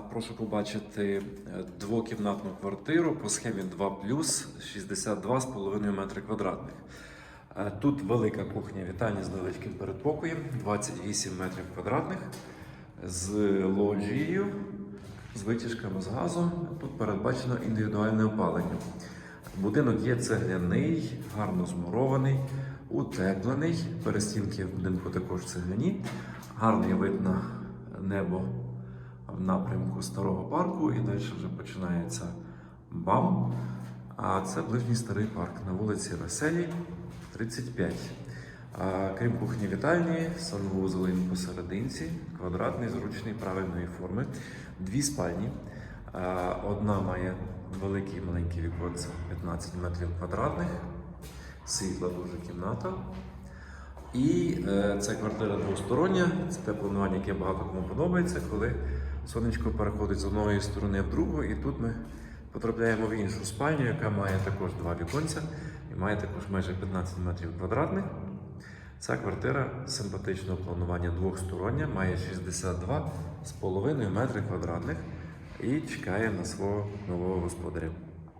Прошу побачити е, двокімнатну квартиру по схемі 2 плюс 62,5 метри квадратних. Е, Тут велика кухня вітальня з невеличким передпокоєм, 28 метрів квадратних, з лоджією, з витяжками з газом. Тут передбачено індивідуальне опалення. Будинок є цегляний, гарно змурований, утеплений. Перестінки в будинку також цегляні. Гарний вид на небо напрямку старого парку, і далі вже починається БАМ. А це ближній старий парк на вулиці Веселій, 35. А, крім кухні вітальні, санвузол посерединці, квадратний, зручний, правильної форми. Дві спальні. Одна має великі і маленькі віконця 15 метрів квадратних, світла дуже кімната. І е, це квартира двостороння, це те планування, яке багато кому подобається, коли сонечко переходить з одної сторони в другу, і тут ми потрапляємо в іншу спальню, яка має також два віконця і має також майже 15 метрів квадратних. Ця квартира симпатичного планування двохстороння, має 62,5 метри квадратних і чекає на свого нового господаря.